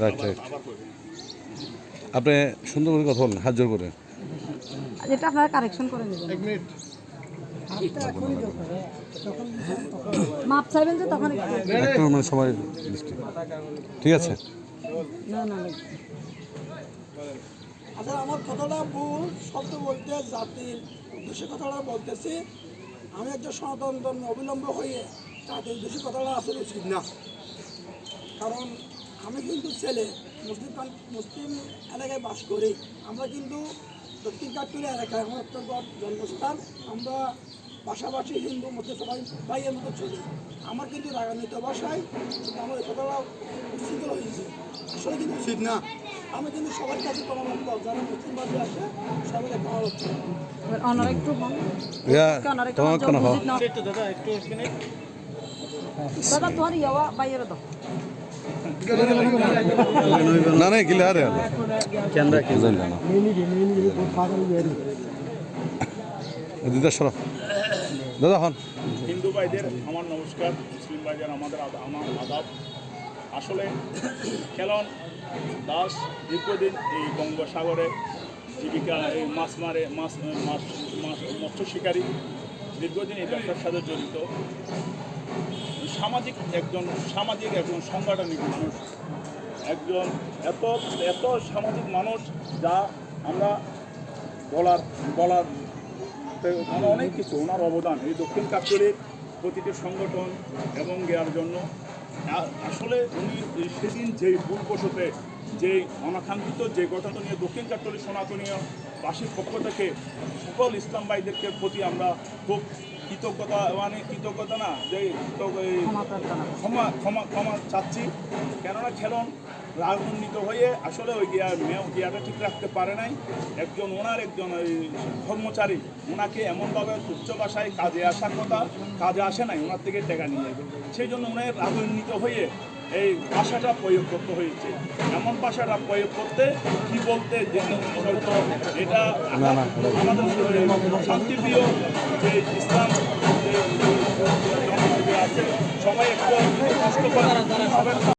Right right আপনি সুন্দর করে কথা বলেন হাত জোর করে। যেটা আপনারা কারেকশন করে নেবেন। মাপ চাইবেন যে তখন মানে সবাই দৃষ্টি ঠিক আছে? না না না। আচ্ছা আমার কথাটা ভুল শব্দ বলতে জাতির উদ্দেশ্যে কথাটা বলতেছি। আমি একজন সনাতন ধর্ম অবিলম্ব হয়ে জাতির উদ্দেশ্যে কথাটা আসলে উচিত না। কারণ আমি কিন্তু ছেলে মুসলিম মুসলিম এলাকায় বাস করি। আমরা কিন্তু দক্ষিণ কাটুরি এলাকায় আমার একটা জন্মস্থান। আমরা পাশাপাশি হিন্দু মুসলিম সবাই ভাইয়ের মতো চলি। আমার কিন্তু রাগান্বিত ভাষায় কিন্তু আমার কথাটা উচ্ছৃঙ্খল হয়েছে। আসলে কিন্তু উচিত না। আমি কিন্তু সবার কাছে পরামর্শ যারা মুসলিমবাদী আছে সবাইকে পরামর্শ এবার অনার একটু ইয়া তোমার। দাদা তোমার ইয়াওয়া বাইরে দাও। না না গিলে আরে কেন্দ্র কি? জানি না। দিদা সর। দাদা হন। হিন্দু ভাইদের আমার নমস্কার মুসলিম ভাইদের আমাদের আমার আদাব। আসলে খেলন দাস দীর্ঘদিন এই বঙ্গোসাগরে জীবিকা এই মাছ মারে মাছ মাছ মাছ মৎস্য শিকারী দীর্ঘদিন এই ব্যবসার সাথে জড়িত। সামাজিক একজন সামাজিক একজন সাংগঠনিক মানুষ। একজন এত এত সামাজিক মানুষ যা আমরা বলার বলার ওনার অনেক কিছু, ওনার অবদান। এই দক্ষিণ কাপড়ের প্রতিটি সংগঠন এবং দেওয়ার জন্য আসলে উনি সেদিন যেই ভুলবশতে যে অনাকাঙ্ক্ষিত যে ঘটনা নিয়ে দক্ষিণ কাট্টলি সনাতনীয় বাসীর পক্ষ থেকে সকল ইসলাম ভাইদেরকে প্রতি আমরা খুব কৃতজ্ঞতা মানে কৃতজ্ঞতা না যে ক্ষমা ক্ষমা ক্ষমা ক্ষমা চাচ্ছি। কেননা খেলন রাজনন্দিত হয়ে আসলে ওই গিয়ার মেয় গিয়ারটা ঠিক রাখতে পারে নাই। একজন ওনার একজন ওই কর্মচারী ওনাকে এমনভাবে উচ্চ ভাষায় কাজে আসার কথা কাজে আসে নাই ওনার থেকে টাকা নিয়ে যাবে সেই জন্য উনি রাজনন্দিত হয়ে এই ভাষাটা প্রয়োগ করতে হয়েছে। এমন ভাষাটা প্রয়োগ করতে কি বলতে যে এটা না, না। আমাদের শান্তিপ্রিয় যে ইসলাম সবাই একটু কষ্ট করে